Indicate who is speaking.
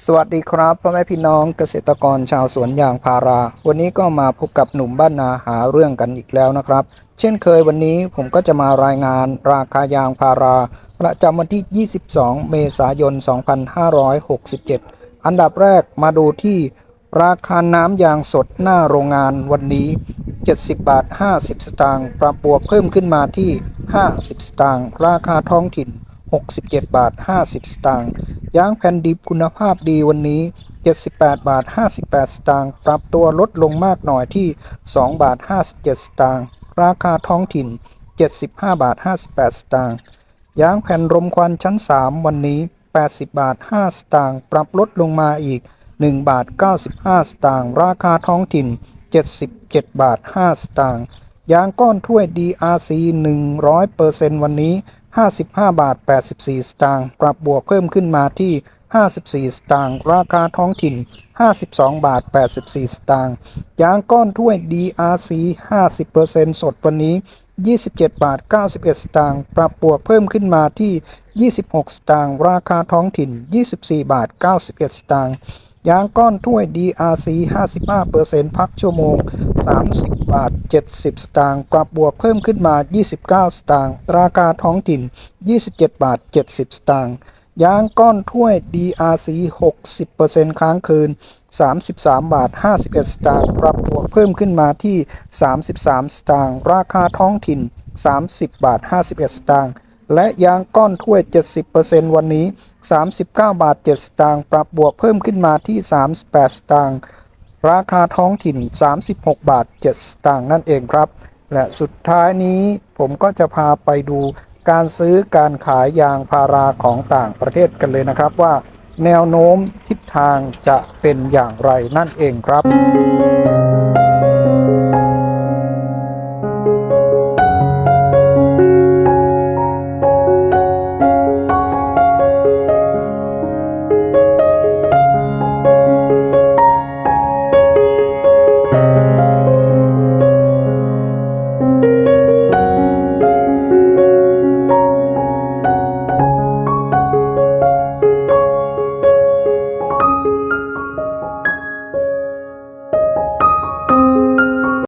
Speaker 1: สวัสดีครับพ่อแม่พี่น้องเกษตรกรชาวสวนยางพารา วันนี้ก็มาพบกับหนุ่มบ้านนาหาเรื่องกันอีกแล้วนะครับ เช่นเคยวันนี้ผมก็จะมารายงานราคายางพารา ประจำวันที่ 22 เมษายน 2567 อันดับแรกมาดูที่ราคาน้ำยางสดหน้าโรงงานวันนี้ 70 บาท 50 สตางค์ปรับบวกเพิ่มขึ้นมาที่ 50 สตางค์ราคาท้องถิ่น 67 บาท 50 สตางค์ ยางแผ่นดิบคุณภาพดีวันนี้ 78 บาท 58 สตางค์ปรับตัวลดลงมากหน่อยที่ 2 บาท 57 สตางค์ราคาท้องถิ่น 75 บาท 58 สตางค์ยางแผ่นรมควันชั้น 3 วันนี้ 80 บาท 5 สตางค์ปรับลดลงมาอีก 1 บาท 95 สตางค์ราคาท้องถิ่น 77 บาท 5 สตางค์ยางก้อนถ้วย DRC 100%วันนี้ 55 บาท 84 สตางค์ ปรับบวกเพิ่มขึ้นมาที่ 54 สตางค์ ราคาท้องถิ่น 52 บาท 84 สตางค์ ยางก้อนถ้วย DRC 50%สดวันนี้ 27 บาท 91 สตางค์ ปรับบวกเพิ่มขึ้นมาที่ 26 สตางค์ ราคาท้องถิ่น 24 บาท 91 สตางค์ ยางก้อนถ้วย DRC 55%พักชั่วโมง 30 บาท 70 สตางค์ปรับบวกเพิ่มขึ้นมา 29 สตางค์ราคาท้องถิ่น 27 บาท 70 สตางค์ยางก้อนถ้วย DRC 60%ค้างคืน 33 บาท 51 สตางค์ปรับบวกเพิ่มขึ้นมาที่ 33 สตางค์ราคาท้องถิ่น 30 บาท 51 สตางค์และยางก้อนถ้วย 70%วันนี้ 39 บาท 7 สตางค์ปรับบวกเพิ่มขึ้นมาที่ 38 สตางค์ ราคาท้องถิ่น 36 บาท 7 สตางค์นั่นเองครับ และสุดท้ายนี้ผมก็จะพาไปดูการซื้อการขายยางพาราของต่างประเทศกันเลยนะครับว่า แนวโน้มทิศทางจะเป็นอย่างไรนั่นเองครับ